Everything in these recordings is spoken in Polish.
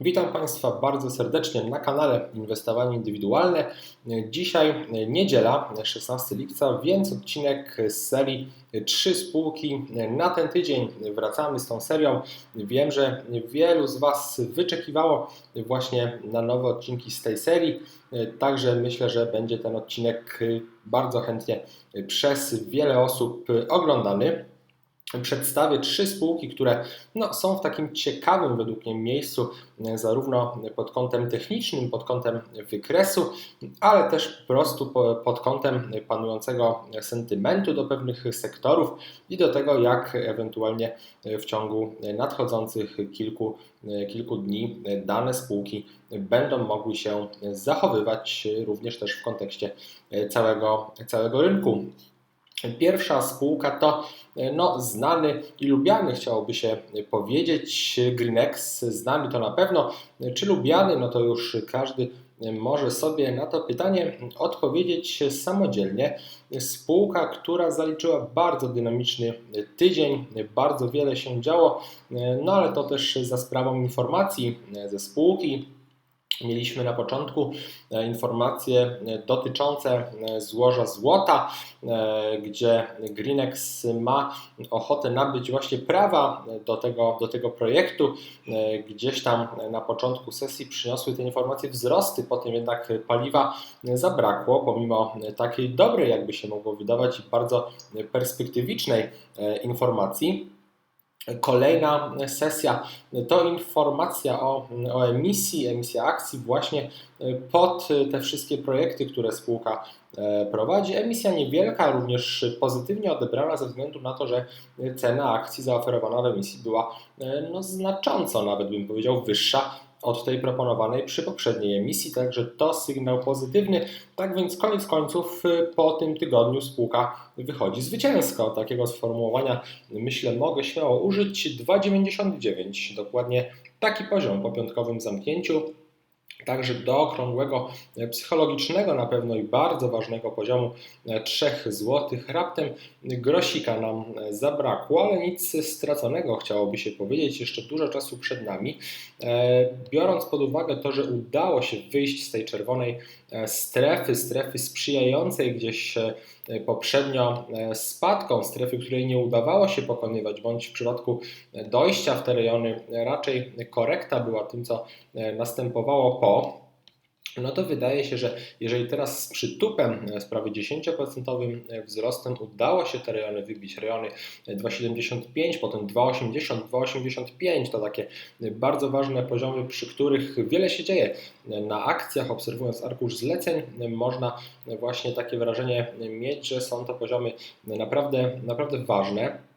Witam Państwa bardzo serdecznie na kanale Inwestowanie Indywidualne. Dzisiaj niedziela, 16 lipca, więc odcinek z serii Trzy spółki na ten tydzień. Wracamy z tą serią. Wiem, że wielu z Was wyczekiwało właśnie na nowe odcinki z tej serii, także myślę, że będzie ten odcinek bardzo chętnie przez wiele osób oglądany przedstawię trzy spółki, które no, są w takim ciekawym według mnie miejscu, e, zarówno pod kątem technicznym, pod kątem wykresu, ale też po prostu pod kątem panującego sentymentu do pewnych sektorów i do tego, jak ewentualnie w ciągu nadchodzących kilku, e, kilku dni dane spółki będą mogły się zachowywać również też w kontekście całego, całego rynku. Pierwsza spółka to no, znany i lubiany, chciałoby się powiedzieć, Greenex. Znany to na pewno. Czy lubiany, no to już każdy może sobie na to pytanie odpowiedzieć samodzielnie. Spółka, która zaliczyła bardzo dynamiczny tydzień, bardzo wiele się działo, no ale to też za sprawą informacji ze spółki, Mieliśmy na początku e, informacje e, dotyczące e, złoża złota, gdzie Greenex ma ochotę nabyć właśnie prawa do tego, do tego projektu. Gdzieś tam na początku sesji przyniosły te informacje wzrosty, potem jednak paliwa zabrakło, pomimo takiej dobrej, jakby się mogło wydawać, i bardzo perspektywicznej informacji. Kolejna sesja to informacja o, o, emisji, emisja akcji właśnie pod te wszystkie projekty, które spółka e, prowadzi. Emisja niewielka, również pozytywnie odebrana ze względu na to, że cena akcji zaoferowana w emisji była e, no, znacząco, nawet bym powiedział, wyższa od tej proponowanej przy poprzedniej emisji, także to sygnał pozytywny. Tak więc koniec końców y, po tym tygodniu spółka wychodzi zwycięsko. Takiego sformułowania myślę mogę śmiało użyć. 2,99 dokładnie taki poziom po piątkowym zamknięciu. Także do okrągłego e, psychologicznego na pewno i bardzo ważnego poziomu 3 e, zł raptem grosika nam e, zabrakło, ale nic straconego chciałoby się powiedzieć, jeszcze dużo czasu przed nami. Biorąc pod uwagę to, że udało się wyjść z tej czerwonej strefy, strefy sprzyjającej gdzieś poprzednio spadką, strefy, której nie udawało się pokonywać, bądź w przypadku dojścia w te rejony raczej korekta była tym, co następowało po no to wydaje się, że jeżeli teraz z przytupem, z prawie 10% wzrostem udało się te rejony wybić, rejony 2,75, potem 2,80, 2,85 to takie bardzo ważne poziomy, przy których wiele się dzieje na akcjach, obserwując arkusz zleceń, można właśnie takie wrażenie mieć, że są to poziomy naprawdę, naprawdę ważne.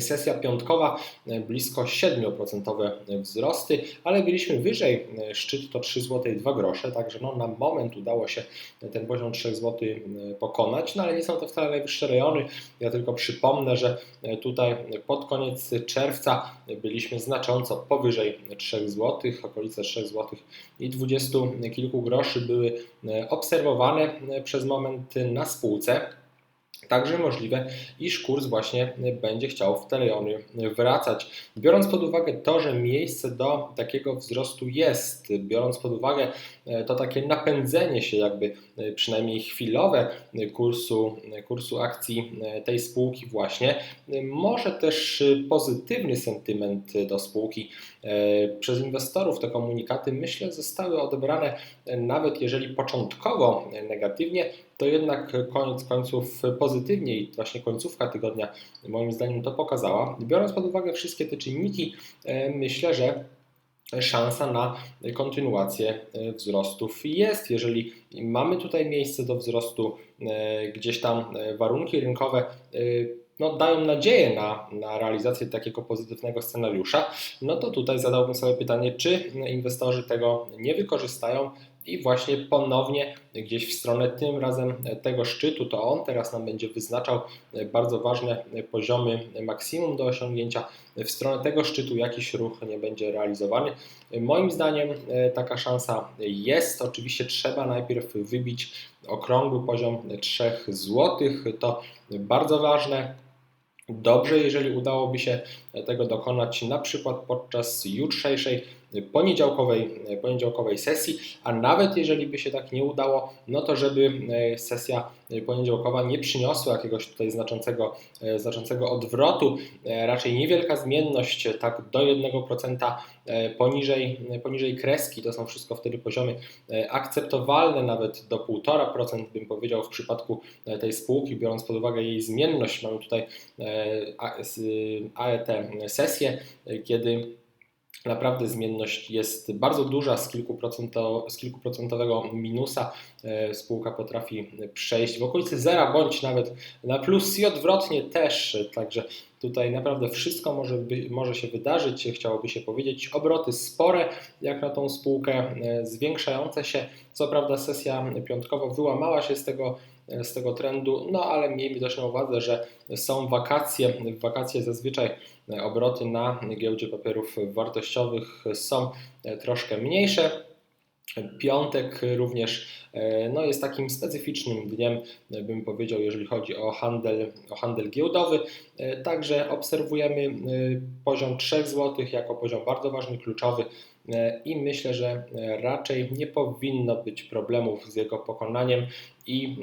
Sesja piątkowa e, blisko 7% wzrosty, ale byliśmy wyżej, e, szczyt to 3 zł 2 grosze, także no, na moment udało się ten poziom 3 zł e, pokonać, no ale nie są to wcale najwyższe rejony. Ja tylko przypomnę, że tutaj pod koniec czerwca byliśmy znacząco powyżej 3 zł, okolice 3 zł i 20 kilku groszy były obserwowane przez moment na spółce. Także możliwe, iż kurs właśnie będzie chciał w te rejony wracać. Biorąc pod uwagę to, że miejsce do takiego wzrostu jest, biorąc pod uwagę e, to takie napędzenie się, jakby e, przynajmniej chwilowe kursu, kursu akcji e, tej spółki, właśnie, może też pozytywny sentyment do spółki przez inwestorów. Te komunikaty, myślę, zostały odebrane, nawet jeżeli początkowo negatywnie, to jednak koniec końców pozytywnie i właśnie końcówka tygodnia moim zdaniem to pokazała. Biorąc pod uwagę wszystkie te czynniki, e, myślę, że szansa na kontynuację e, wzrostów jest. Jeżeli mamy tutaj miejsce do wzrostu, e, gdzieś tam warunki rynkowe no, dają nadzieję na, na realizację takiego pozytywnego scenariusza, no to tutaj zadałbym sobie pytanie, czy inwestorzy tego nie wykorzystają i właśnie ponownie gdzieś w stronę tym razem tego szczytu, to on teraz nam będzie wyznaczał bardzo ważne poziomy maksimum do osiągnięcia. W stronę tego szczytu jakiś ruch nie będzie realizowany. Moim zdaniem taka szansa jest. Oczywiście trzeba najpierw wybić okrągły poziom 3 zł. To bardzo ważne. Dobrze, jeżeli udałoby się tego dokonać na przykład podczas jutrzejszej poniedziałkowej, poniedziałkowej sesji, a nawet jeżeli by się tak nie udało, no to żeby sesja poniedziałkowa nie przyniosła jakiegoś tutaj znaczącego, znaczącego odwrotu, raczej niewielka zmienność, tak do 1% poniżej, poniżej kreski, to są wszystko wtedy poziomy akceptowalne, nawet do 1,5% bym powiedział w przypadku tej spółki, biorąc pod uwagę jej zmienność. Mamy tutaj AET sesję, kiedy naprawdę zmienność jest bardzo duża, z, kilkuprocento, z kilkuprocentowego minusa e, spółka potrafi przejść w okolicy zera, bądź nawet na plus i odwrotnie też, także tutaj naprawdę wszystko może, by, może się wydarzyć, chciałoby się powiedzieć, obroty spore jak na tą spółkę, e, zwiększające się, co prawda sesja piątkowa wyłamała się z tego z tego trendu, no ale miejmy też na uwadze, że są wakacje. W wakacje zazwyczaj obroty na giełdzie papierów wartościowych są troszkę mniejsze. Piątek również no, jest takim specyficznym dniem, bym powiedział, jeżeli chodzi o handel, o handel giełdowy. Także obserwujemy poziom 3 zł jako poziom bardzo ważny, kluczowy i myślę, że raczej nie powinno być problemów z jego pokonaniem i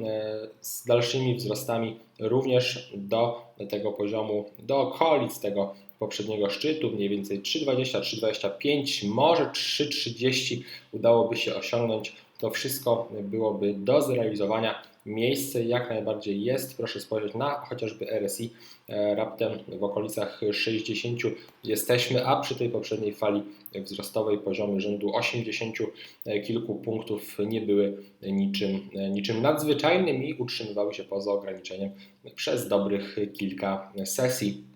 z dalszymi wzrostami również do tego poziomu, do okolic tego poprzedniego szczytu, mniej więcej 3,20, 3,25, może 3,30 udałoby się osiągnąć. To wszystko byłoby do zrealizowania. Miejsce jak najbardziej jest. Proszę spojrzeć na chociażby RSI. E, raptem w okolicach 60 jesteśmy, a przy tej poprzedniej fali wzrostowej poziomy rzędu 80 kilku punktów nie były niczym, niczym nadzwyczajnym i utrzymywały się poza ograniczeniem przez dobrych kilka sesji.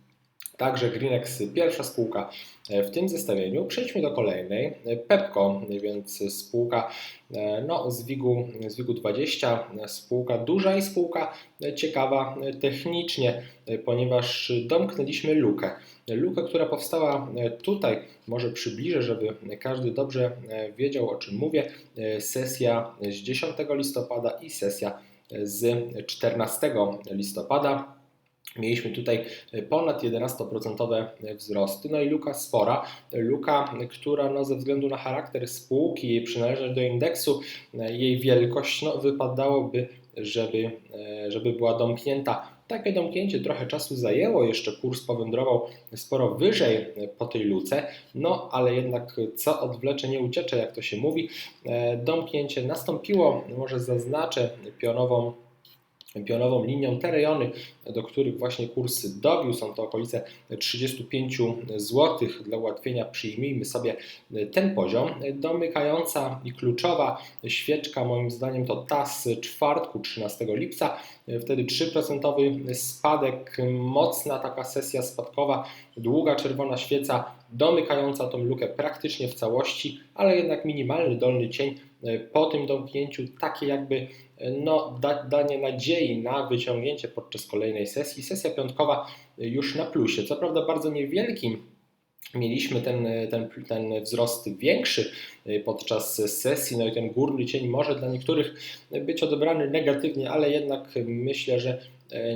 Także Greenex, pierwsza spółka w tym zestawieniu. Przejdźmy do kolejnej. Pepco, więc spółka no, z WIG-u, z WIG 20, spółka duża i spółka ciekawa technicznie, ponieważ domknęliśmy lukę. Lukę, która powstała tutaj, może przybliżę, żeby każdy dobrze wiedział o czym mówię. Sesja z 10 listopada i sesja z 14 listopada. Mieliśmy tutaj ponad 11% wzrosty, no i luka spora, luka, która no, ze względu na charakter spółki, jej przynależność do indeksu, jej wielkość, no, wypadałoby, żeby, żeby była domknięta. Takie domknięcie trochę czasu zajęło, jeszcze kurs powędrował sporo wyżej po tej luce, no ale jednak co odwlecze nie uciecze, jak to się mówi. Domknięcie nastąpiło, może zaznaczę pionową pionową linią. Te rejony, do których właśnie kurs dobił, są to okolice 35 zł. Dla ułatwienia przyjmijmy sobie ten poziom. Domykająca i kluczowa świeczka moim zdaniem to ta z czwartku 13 lipca. Wtedy 3% spadek, mocna taka sesja spadkowa, długa czerwona świeca domykająca tą lukę praktycznie w całości, ale jednak minimalny dolny cień po tym domknięciu, takie jakby no, da, danie nadziei na wyciągnięcie podczas kolejnej sesji. Sesja piątkowa już na plusie, co prawda bardzo niewielkim. Mieliśmy ten, ten, ten wzrost większy podczas sesji, no i ten górny cień może dla niektórych być odebrany negatywnie, ale jednak myślę, że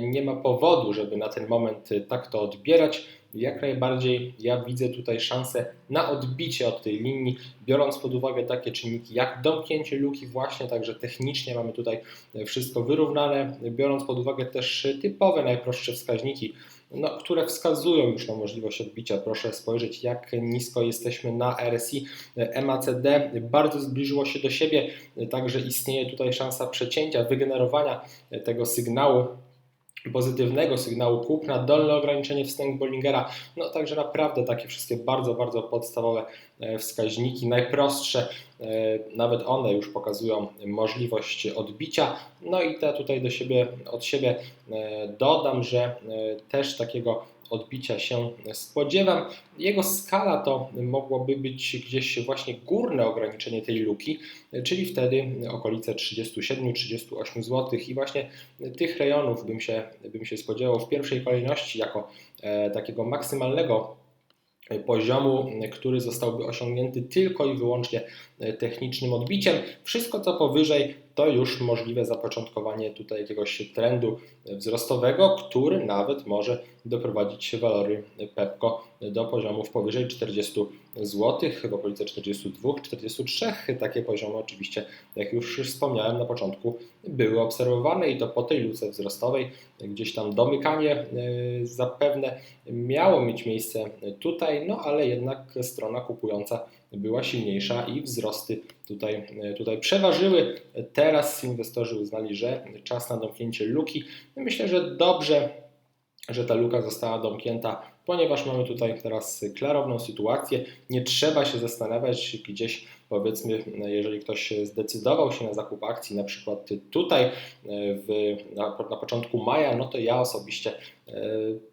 nie ma powodu, żeby na ten moment tak to odbierać jak najbardziej ja widzę tutaj szansę na odbicie od tej linii, biorąc pod uwagę takie czynniki jak domknięcie luki właśnie, także technicznie mamy tutaj wszystko wyrównane, biorąc pod uwagę też typowe, najprostsze wskaźniki, no, które wskazują już na możliwość odbicia. Proszę spojrzeć, jak nisko jesteśmy na RSI. MACD bardzo zbliżyło się do siebie, także istnieje tutaj szansa przecięcia, wygenerowania tego sygnału pozytywnego sygnału kupna, dolne ograniczenie wstęp Bollingera, no także naprawdę takie wszystkie bardzo, bardzo podstawowe e, wskaźniki, najprostsze, e, nawet one już pokazują możliwość odbicia. No i te tutaj do siebie, od siebie e, dodam, że też takiego odbicia się spodziewam. Jego skala to mogłoby być gdzieś właśnie górne ograniczenie tej luki, czyli wtedy okolice 37-38 zł i właśnie tych rejonów bym się, bym się spodziewał w pierwszej kolejności jako e, takiego maksymalnego poziomu, który zostałby osiągnięty tylko i wyłącznie technicznym odbiciem. Wszystko co powyżej to już możliwe zapoczątkowanie tutaj jakiegoś trendu wzrostowego, który nawet może doprowadzić walory Pepco do poziomów powyżej 40 zł, w okolice 42-43. Takie poziomy oczywiście, jak już wspomniałem na początku, były obserwowane i to po tej luce wzrostowej gdzieś tam domykanie e, zapewne miało mieć miejsce tutaj, no ale jednak strona kupująca była silniejsza i wzrosty tutaj, e, tutaj przeważyły. Teraz inwestorzy uznali, że czas na domknięcie luki. Myślę, że dobrze, że ta luka została domknięta, ponieważ mamy tutaj teraz klarowną sytuację. Nie trzeba się zastanawiać gdzieś powiedzmy, jeżeli ktoś zdecydował się na zakup akcji, na przykład tutaj w, na, na początku maja, no to ja osobiście e,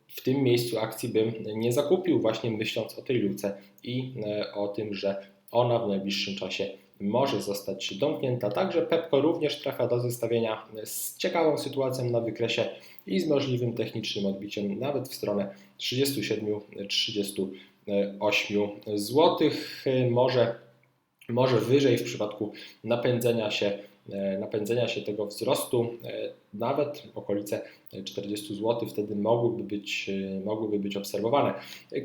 w tym miejscu akcji bym nie zakupił, właśnie myśląc o tej luce i e, o tym, że ona w najbliższym czasie może zostać domknięta. Także Pepco również trafia do zestawienia z ciekawą sytuacją na wykresie i z możliwym technicznym odbiciem nawet w stronę 37-38 zł. Może, może wyżej w przypadku napędzenia się napędzenia się tego wzrostu, e, nawet okolice 40 zł wtedy mogłyby być, e, mogłyby być obserwowane.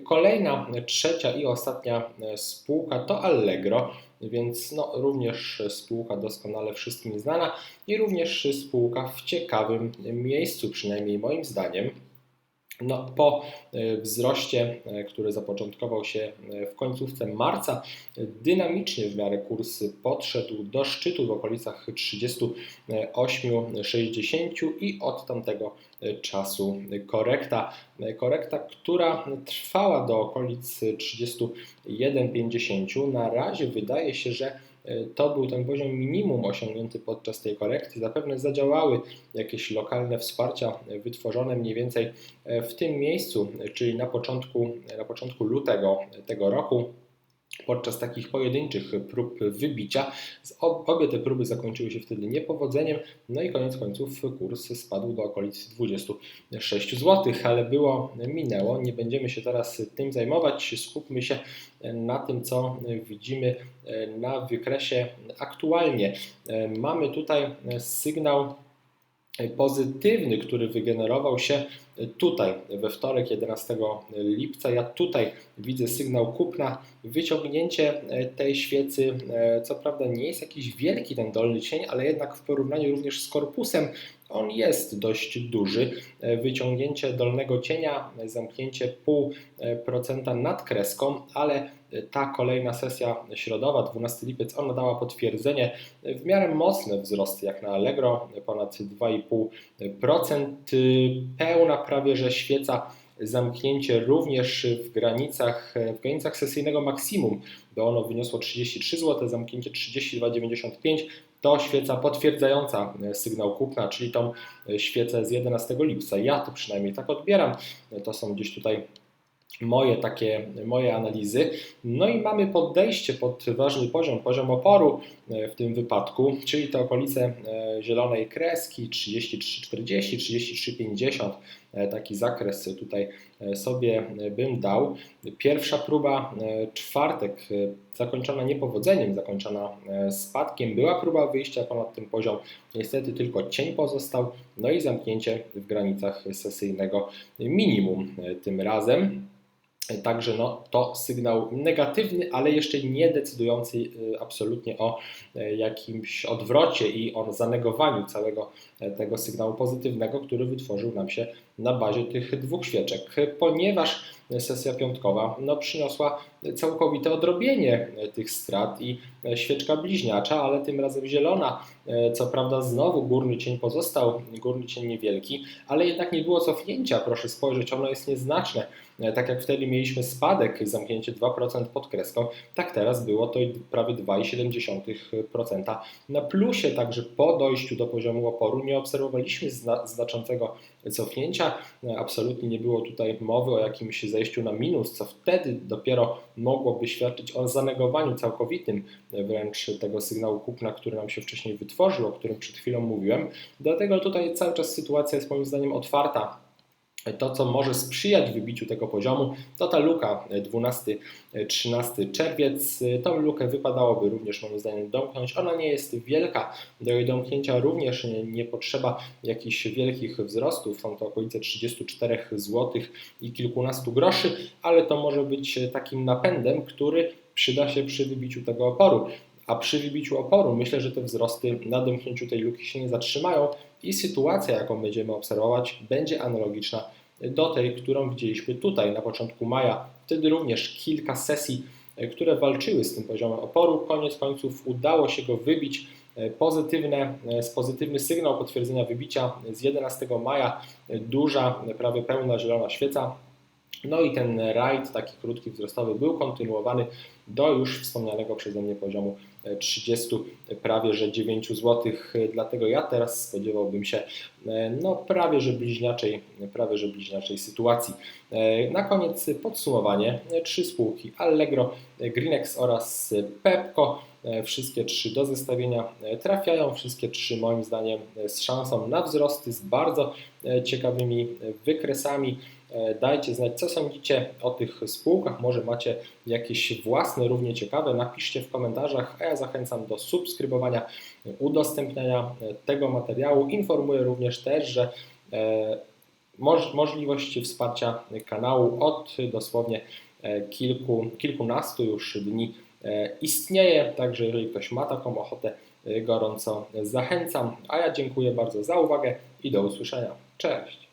Kolejna, trzecia i ostatnia spółka to Allegro, więc no, również spółka doskonale wszystkim znana i również spółka w ciekawym miejscu, przynajmniej moim zdaniem. No, po e, wzroście, e, który zapoczątkował się e, w końcówce marca, dynamicznie w miarę kurs podszedł do szczytu w okolicach 38,60 i od tamtego czasu korekta. Korekta, która trwała do okolic 31,50. Na razie wydaje się, że to był ten poziom minimum osiągnięty podczas tej korekty. Zapewne zadziałały jakieś lokalne wsparcia wytworzone mniej więcej e, w tym miejscu, czyli na początku, na początku lutego tego roku podczas takich pojedynczych prób wybicia. Obie te próby zakończyły się wtedy niepowodzeniem, no i koniec końców kurs spadł do okolic 26 zł, ale było, minęło. Nie będziemy się teraz tym zajmować, skupmy się na tym, co widzimy na wykresie aktualnie. Mamy tutaj sygnał pozytywny, który wygenerował się tutaj we wtorek 11 lipca. Ja tutaj widzę sygnał kupna, wyciągnięcie tej świecy. Co prawda nie jest jakiś wielki ten dolny cień, ale jednak w porównaniu również z korpusem on jest dość duży. Wyciągnięcie dolnego cienia, zamknięcie pół procenta nad kreską, ale ta kolejna sesja środowa, 12 lipiec, ona dała potwierdzenie w miarę mocne wzrosty jak na Allegro, ponad 2,5%, pełna prawie że świeca zamknięcie również w granicach, w granicach sesyjnego maksimum, bo ono wyniosło 33 zł, zamknięcie 32,95 to świeca potwierdzająca sygnał kupna, czyli tą świecę z 11 lipca. Ja to przynajmniej tak odbieram. To są gdzieś tutaj moje takie moje analizy. No i mamy podejście pod ważny poziom, poziom oporu e, w tym wypadku, czyli te okolice e, zielonej kreski 33,40, 33,50. Taki zakres tutaj e, sobie bym dał. Pierwsza próba czwartek zakończona niepowodzeniem, zakończona spadkiem. Była próba wyjścia ponad ten poziom, niestety tylko cień pozostał, no i zamknięcie w granicach sesyjnego minimum tym razem. Także no, to sygnał negatywny, ale jeszcze nie decydujący y, absolutnie o y, jakimś odwrocie i o zanegowaniu całego y, tego sygnału pozytywnego, który wytworzył nam się na bazie tych dwóch świeczek. Ponieważ sesja piątkowa no, przyniosła całkowite odrobienie tych strat i świeczka bliźniacza, ale tym razem zielona. Co prawda znowu górny cień pozostał, górny cień niewielki, ale jednak nie było cofnięcia. Proszę spojrzeć, ono jest nieznaczne. Tak jak wtedy mieliśmy spadek, zamknięcie 2% pod kreską, tak teraz było to prawie 2,7% na plusie. Także po dojściu do poziomu oporu nie obserwowaliśmy znaczącego cofnięcia. Absolutnie nie było tutaj mowy o jakimś na minus, co wtedy dopiero mogłoby świadczyć o zanegowaniu całkowitym wręcz tego sygnału kupna, który nam się wcześniej wytworzył, o którym przed chwilą mówiłem. Dlatego tutaj cały czas sytuacja jest moim zdaniem otwarta to, co może sprzyjać wybiciu tego poziomu, to ta luka 12-13 czerwiec. Tą lukę wypadałoby również moim zdaniem domknąć. Ona nie jest wielka, do jej domknięcia również nie potrzeba jakichś wielkich wzrostów, są to okolice 34 zł i kilkunastu groszy, ale to może być takim napędem, który przyda się przy wybiciu tego oporu. A przy wybiciu oporu myślę, że te wzrosty na domknięciu tej luki się nie zatrzymają i sytuacja, jaką będziemy obserwować, będzie analogiczna do tej, którą widzieliśmy tutaj na początku maja. Wtedy również kilka sesji, które walczyły z tym poziomem oporu. Koniec końców udało się go wybić. Pozytywne, pozytywny sygnał potwierdzenia wybicia z 11 maja, duża, prawie pełna zielona świeca. No i ten rajd taki krótki wzrostowy był kontynuowany do już wspomnianego przeze mnie poziomu 30, prawie że 9 zł. Dlatego ja teraz spodziewałbym się no, prawie że bliźniaczej, prawie że bliźniaczej sytuacji. Na koniec podsumowanie. Trzy spółki Allegro, Greenex oraz Pepco. Wszystkie trzy do zestawienia trafiają, wszystkie trzy moim zdaniem z szansą na wzrosty, z bardzo ciekawymi wykresami. Dajcie znać, co sądzicie o tych spółkach. Może macie jakieś własne, równie ciekawe. Napiszcie w komentarzach, a ja zachęcam do subskrybowania, udostępniania tego materiału. Informuję również też, że możliwość wsparcia kanału od dosłownie kilku, kilkunastu już dni istnieje, także jeżeli ktoś ma taką ochotę, gorąco zachęcam. A ja dziękuję bardzo za uwagę i do usłyszenia. Cześć!